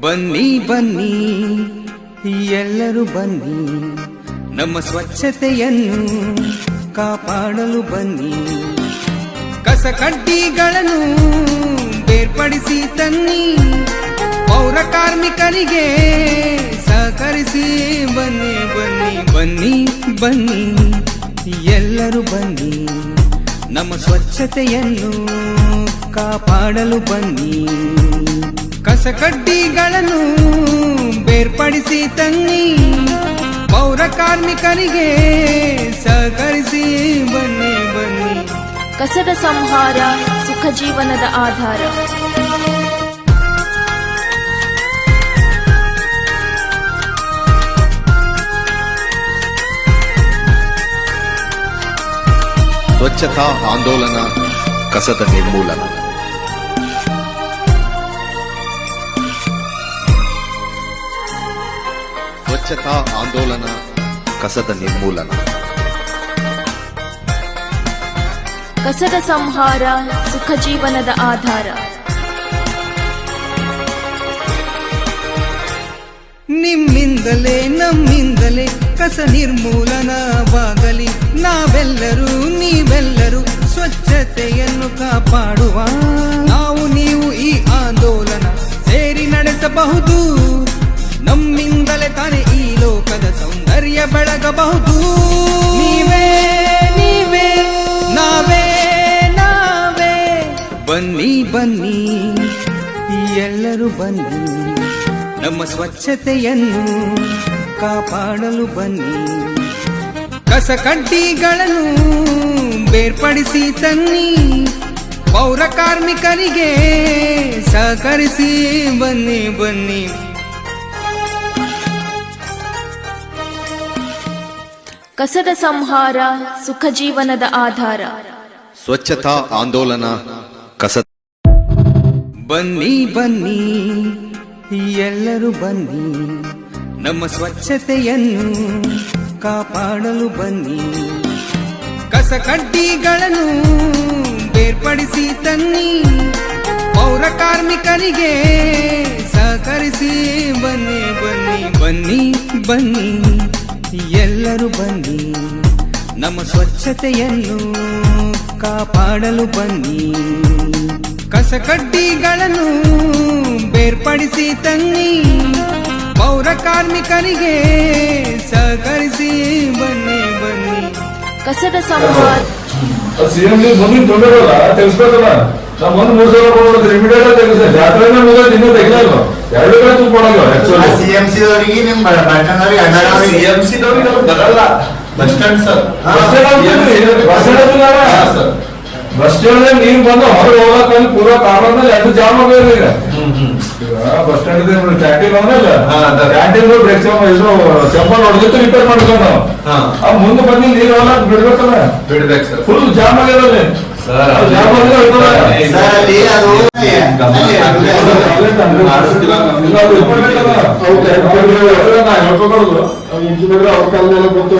ಬನ್ನಿ ಬನ್ನಿ, ಎಲ್ಲರೂ ಬನ್ನಿ, ನಮ್ಮ ಸ್ವಚ್ಛತೆಯನ್ನು ಕಾಪಾಡಲು ಬನ್ನಿ. ಕಸ ಕಡ್ಡಿಗಳನ್ನು ಬೇರ್ಪಡಿಸಿ ತನ್ನಿ, ಪೌರ ಕಾರ್ಮಿಕರಿಗೆ ಸಹಕರಿಸಿ ಬನ್ನಿ ಬನ್ನಿ ಬನ್ನಿ ಬನ್ನಿ, ಎಲ್ಲರೂ ಬನ್ನಿ, ನಮ್ಮ ಸ್ವಚ್ಛತೆಯನ್ನು ಕಾಪಾಡಲು ಬನ್ನಿ. ಕಸಕಡ್ಡಿಗಳನ್ನು ಬೇರ್ಪಡಿಸಿ ತನ್ನಿ. ಪೌರ ಕಾರ್ಮಿಕರಿಗೆ ಸಹಕರಿಸಿ ಬನ್ನಿ ಬನ್ನಿ. ಕಸದ ಸಂಹಾರ ಸುಖ ಜೀವನದ ಆಧಾರ. ಸ್ವಚ್ಛತಾ ಆಂದೋಲನ ಕಸದ ನಿರ್ಮೂಲನ. ಸ್ವಚ್ಛತಾ ಆಂದೋಲನ ಕಸದ ನಿರ್ಮೂಲನ. ಕಸದ ಸಂಹಾರ ಸುಖ ಜೀವನದ ಆಧಾರ. ನಿಮ್ಮಿಂದಲೇ ನಮ್ಮಿಂದಲೇ ಕಸ ನಿರ್ಮೂಲನವಾಗಲಿ. ನಾವೆಲ್ಲರೂ ನೀವೆಲ್ಲರೂ ಸ್ವಚ್ಛತೆಯನ್ನು ಕಾಪಾಡುವ. ನಾವು ನೀವು ಈ ಆಂದೋಲನ ಸೇರಿ ನಡೆಸಬಹುದು. ಸೌಂದರ್ಯ ಬೆಳಗಬಹುದು. ನೀವೇ ನೀವೇ, ನಾವೇ ನಾವೇ. ಬನ್ನಿ ಬನ್ನಿ, ಎಲ್ಲರೂ ಬನ್ನಿ. ನಮ್ಮ ಸ್ವಚ್ಛತೆಯನ್ನು ಕಾಪಾಡಲು ಬನ್ನಿ. ಕಸ ಕಡ್ಡಿಗಳನ್ನು ಬೇರ್ಪಡಿಸಿ ತನ್ನಿ. ಪೌರ ಕಾರ್ಮಿಕರಿಗೆ ಸಹಕರಿಸಿ ಬನ್ನಿ ಬನ್ನಿ. ಕಸದ ಸಂಹಾರ ಸುಖ ಜೀವನದ ಆಧಾರ. ಸ್ವಚ್ಛತಾ ಆಂದೋಲನ, ಕಸ ಬನ್ನಿ ಬನ್ನಿ, ಎಲ್ಲರೂ ಬನ್ನಿ, ನಮ್ಮ ಸ್ವಚ್ಛತೆಯನ್ನು ಕಾಪಾಡಲು ಬನ್ನಿ. ಕಸ ಕಡ್ಡಿಗಳನ್ನು ಬೇರ್ಪಡಿಸಿ ತನ್ನಿ. ಪೌರ ಕಾರ್ಮಿಕರಿಗೆ ಸಹಕರಿಸಿ ಬನ್ನಿ ಬನ್ನಿ ಬನ್ನಿ ಬನ್ನಿ. ಎಲ್ಲರೂ ಬನ್ನಿ ನಮ್ಮ ಸ್ವಚ್ಛತೆಯನ್ನು ಕಾಪಾಡಲು ಬನ್ನಿ ಕಸ ಕಡ್ಡಿಗಳನ್ನು ಬೇರ್ಪಡಿಸಿ ತನ್ನಿ ಪೌರ ಕಾರ್ಮಿಕರಿಗೆ ಸಹಕರಿಸಿ ಬನ್ನಿ ಬನ್ನಿ ಕಸದ ಸಂಹಾರ ಸಿಎಂ ಮುಂದಿನ ತೊಂದರೆಲ್ಲ ತಿಳಿಸ್ಬೇಕಲ್ಲ ನಾವು ಒಂದು ಮೂರು ಸಾವಿರ ಕೊಡೋದು ಇಮಿಡಿಯೇಟ್ ಆಗಿ ತೆಗಿಸ ಜಾತ್ರೆನೇ ಮುಗಿದ ಇನ್ನೂ ತೆಗಿಲ್ಲ ಎರಡು ಕಡೆ ತುಂಬ ಕೊಡಲ್ಲ ಆಕ್ಚುಲಿ ಸಿಎಂಸಿ ದವರಿಗೆ ನಿಮ್ ಬಟ್ಟನವ್ರಿಗೆ ಅಡ್ಡಾಡವ್ರಿಗೆ ಸಿಎಂಸಿ ದವ್ರಿಗೆ ಬರಲ್ಲ. Bus stand sir bus stand bus stand bus ಬಂದು ಹೊರಗೆ ಹೋಗಕ್ಕೆ ಅಲ್ಲಿ ಪೂರಾ ಕಾರಣದಲ್ಲಿ ಎರಡು ಜಾಮ್ ಆಗೋದು ಈಗ. ಬಸ್ ಸ್ಟ್ಯಾಂಡ್ ಕ್ಯಾಂಟೀನ್ ಅವನಲ್ಲ ಬ್ರೇಕ್ ಇದು ಚಂಪಲ್ ಹೊಡೆದಿತ್ತು ರಿಪೇರ್ ಮಾಡ್ಕೊಂಡು ನಾವು ಹಾ. ಆ ಮುಂದೆ ಬಂದು ನೀರು ಹೋಗಕ್ ಬಿಡ್ಬೇಕಲ್ಲ. ಬಿಡ್ಬೇಕು ಸರ್ ಫುಲ್ ಜಾಮ್ ಆಗ್ಯದ ಅಲ್ಲಿ ಅವ್ರ ಕಾಲದಲ್ಲ ಗೊತ್ತು